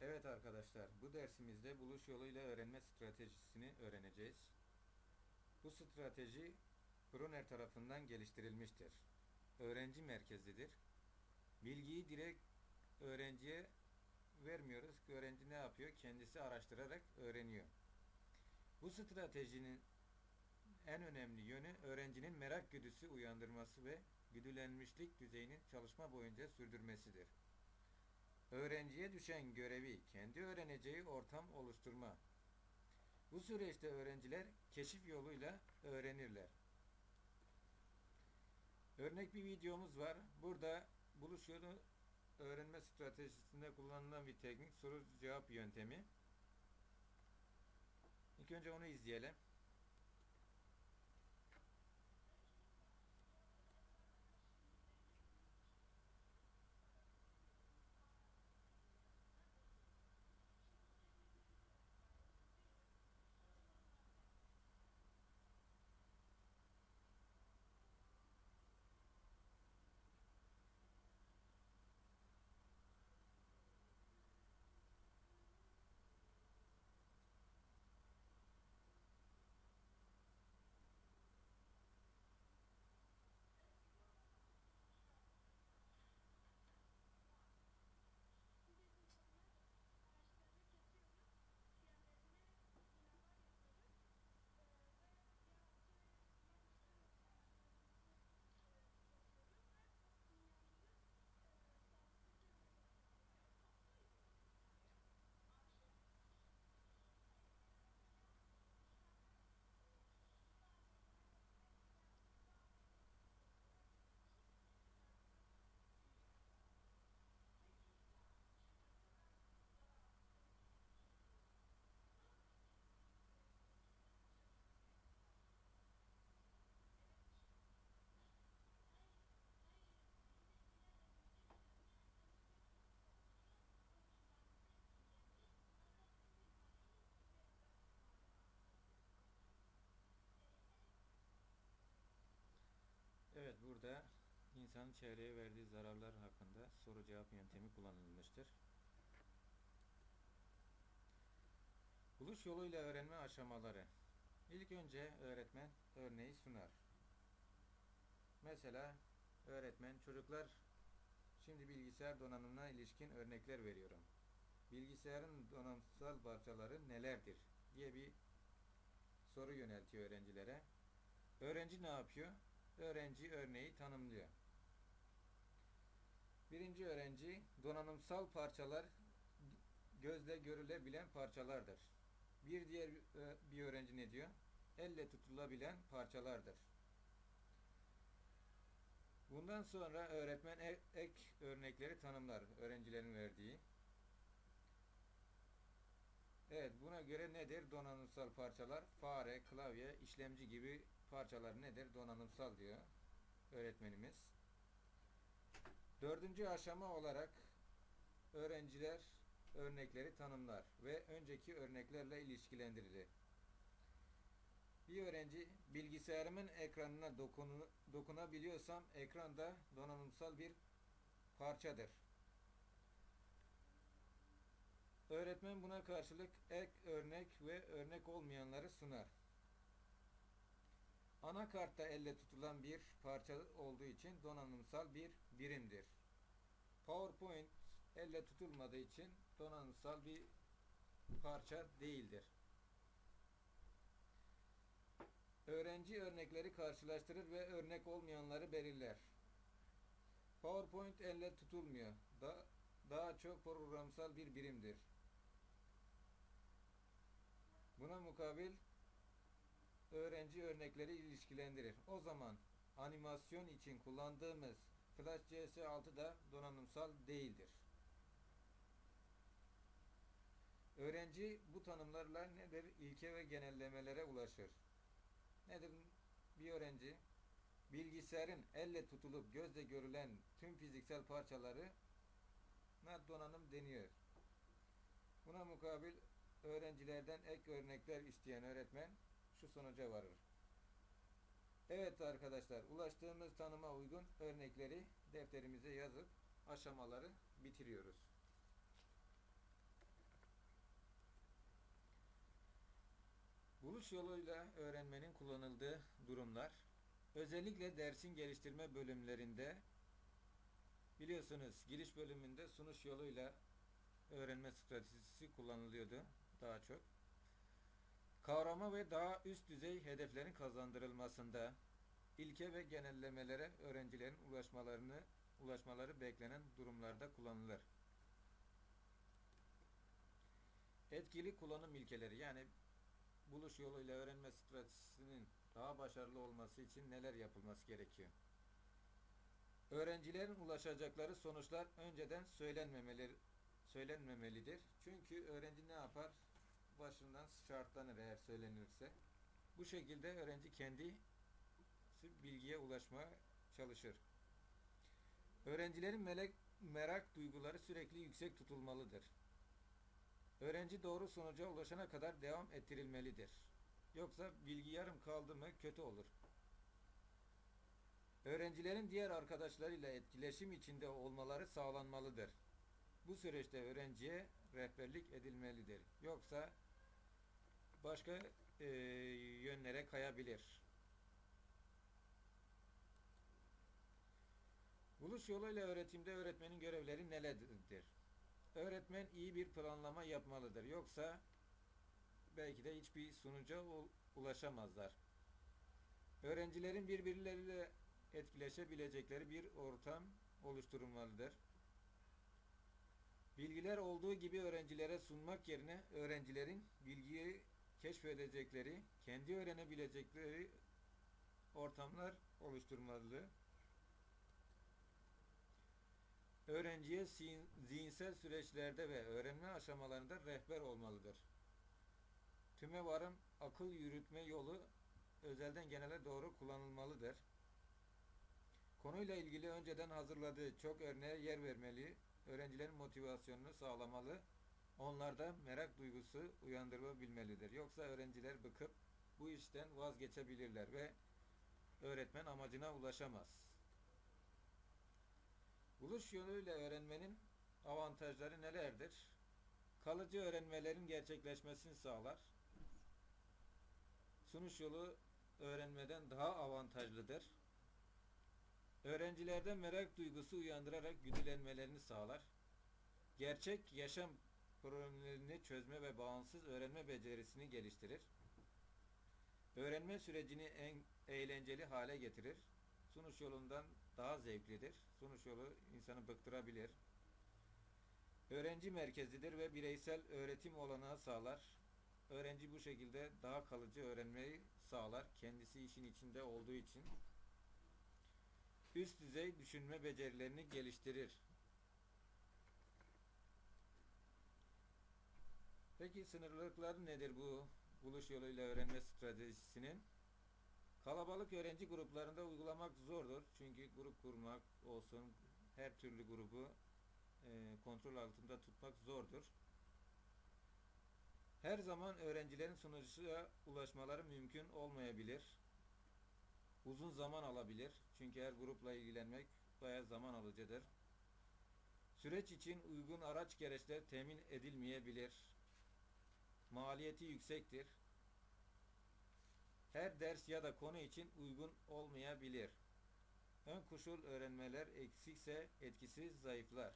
Evet arkadaşlar, bu dersimizde buluş yoluyla öğrenme stratejisini öğreneceğiz. Bu strateji Brunner tarafından geliştirilmiştir. Öğrenci merkezlidir. Bilgiyi direkt öğrenciye vermiyoruz. Öğrenci ne yapıyor? Kendisi araştırarak öğreniyor. Bu stratejinin en önemli yönü öğrencinin merak güdüsü uyandırması ve güdülenmişlik düzeyinin çalışma boyunca sürdürmesidir. Öğrenciye düşen görevi kendi öğreneceği ortam oluşturma. Bu süreçte öğrenciler keşif yoluyla öğrenirler. Örnek bir videomuz var. Burada buluş yolu öğrenme stratejisinde kullanılan bir teknik soru cevap yöntemi. İlk önce onu izleyelim. Evet burada insanın çevreye verdiği zararlar hakkında soru cevap yöntemi kullanılmıştır. Buluş yoluyla öğrenme aşamaları. İlk önce öğretmen örneği sunar. Mesela öğretmen çocuklar şimdi bilgisayar donanımına ilişkin örnekler veriyorum. Bilgisayarın donanımsal parçaları nelerdir diye bir soru yöneltiyor öğrencilere. Öğrenci ne yapıyor? Öğrenci örneği tanımlıyor. Birinci öğrenci donanımsal parçalar gözle görülebilen parçalardır. Bir diğer ö- bir öğrenci ne diyor? Elle tutulabilen parçalardır. Bundan sonra öğretmen e- ek örnekleri tanımlar öğrencilerin verdiği. Evet buna göre nedir donanımsal parçalar? Fare, klavye, işlemci gibi parçalar nedir? Donanımsal diyor öğretmenimiz. Dördüncü aşama olarak öğrenciler örnekleri tanımlar ve önceki örneklerle ilişkilendirilir. Bir öğrenci bilgisayarımın ekranına dokunu, dokunabiliyorsam ekranda donanımsal bir parçadır. Öğretmen buna karşılık ek örnek ve örnek olmayanları sunar. Anakartta elle tutulan bir parça olduğu için donanımsal bir birimdir. PowerPoint elle tutulmadığı için donanımsal bir parça değildir. Öğrenci örnekleri karşılaştırır ve örnek olmayanları belirler. PowerPoint elle tutulmuyor. Da, daha çok programsal bir birimdir. Buna mukabil öğrenci örnekleri ilişkilendirir. O zaman animasyon için kullandığımız Flash CS6 da donanımsal değildir. Öğrenci bu tanımlarla nedir? İlke ve genellemelere ulaşır. Nedir? Bir öğrenci bilgisayarın elle tutulup gözle görülen tüm fiziksel parçaları donanım deniyor. Buna mukabil öğrencilerden ek örnekler isteyen öğretmen şu sonuca varır. Evet arkadaşlar, ulaştığımız tanıma uygun örnekleri defterimize yazıp aşamaları bitiriyoruz. Buluş yoluyla öğrenmenin kullanıldığı durumlar, özellikle dersin geliştirme bölümlerinde biliyorsunuz giriş bölümünde sunuş yoluyla öğrenme stratejisi kullanılıyordu daha çok. Kavrama ve daha üst düzey hedeflerin kazandırılmasında ilke ve genellemelere öğrencilerin ulaşmalarını ulaşmaları beklenen durumlarda kullanılır. Etkili kullanım ilkeleri yani buluş yoluyla öğrenme stratejisinin daha başarılı olması için neler yapılması gerekiyor? Öğrencilerin ulaşacakları sonuçlar önceden söylenmemelidir. Çünkü öğrenci ne yapar? Başından şartlanır eğer söylenirse. Bu şekilde öğrenci kendi bilgiye ulaşmaya çalışır. Öğrencilerin melek, merak duyguları sürekli yüksek tutulmalıdır. Öğrenci doğru sonuca ulaşana kadar devam ettirilmelidir. Yoksa bilgi yarım kaldı mı kötü olur. Öğrencilerin diğer arkadaşlarıyla etkileşim içinde olmaları sağlanmalıdır. Bu süreçte öğrenciye rehberlik edilmelidir. Yoksa başka e, yönlere kayabilir. Buluş yoluyla öğretimde öğretmenin görevleri nelerdir? Öğretmen iyi bir planlama yapmalıdır. Yoksa belki de hiçbir sonuca ulaşamazlar. Öğrencilerin birbirleriyle etkileşebilecekleri bir ortam oluşturulmalıdır. Bilgiler olduğu gibi öğrencilere sunmak yerine öğrencilerin bilgiyi keşfedecekleri, kendi öğrenebilecekleri ortamlar oluşturmalıdır. Öğrenciye zihinsel süreçlerde ve öğrenme aşamalarında rehber olmalıdır. Tüme varım akıl yürütme yolu özelden genele doğru kullanılmalıdır. Konuyla ilgili önceden hazırladığı çok örneğe yer vermeli, öğrencilerin motivasyonunu sağlamalı, onlarda merak duygusu uyandırabilmelidir. Yoksa öğrenciler bıkıp bu işten vazgeçebilirler ve öğretmen amacına ulaşamaz. Buluş yoluyla öğrenmenin avantajları nelerdir? Kalıcı öğrenmelerin gerçekleşmesini sağlar. Sunuş yolu öğrenmeden daha avantajlıdır. Öğrencilerde merak duygusu uyandırarak güdülenmelerini sağlar. Gerçek yaşam problemlerini çözme ve bağımsız öğrenme becerisini geliştirir. Öğrenme sürecini en eğlenceli hale getirir. Sunuş yolundan daha zevklidir. Sunuş yolu insanı bıktırabilir. Öğrenci merkezlidir ve bireysel öğretim olanağı sağlar. Öğrenci bu şekilde daha kalıcı öğrenmeyi sağlar. Kendisi işin içinde olduğu için üst düzey düşünme becerilerini geliştirir. Peki sınırlılıkları nedir bu buluş yoluyla öğrenme stratejisinin? Kalabalık öğrenci gruplarında uygulamak zordur. Çünkü grup kurmak olsun, her türlü grubu e, kontrol altında tutmak zordur. Her zaman öğrencilerin sonuca ulaşmaları mümkün olmayabilir. Uzun zaman alabilir. Çünkü her grupla ilgilenmek bayağı zaman alıcıdır. Süreç için uygun araç gereçler temin edilmeyebilir. Maliyeti yüksektir. Her ders ya da konu için uygun olmayabilir. Ön koşul öğrenmeler eksikse etkisi zayıflar.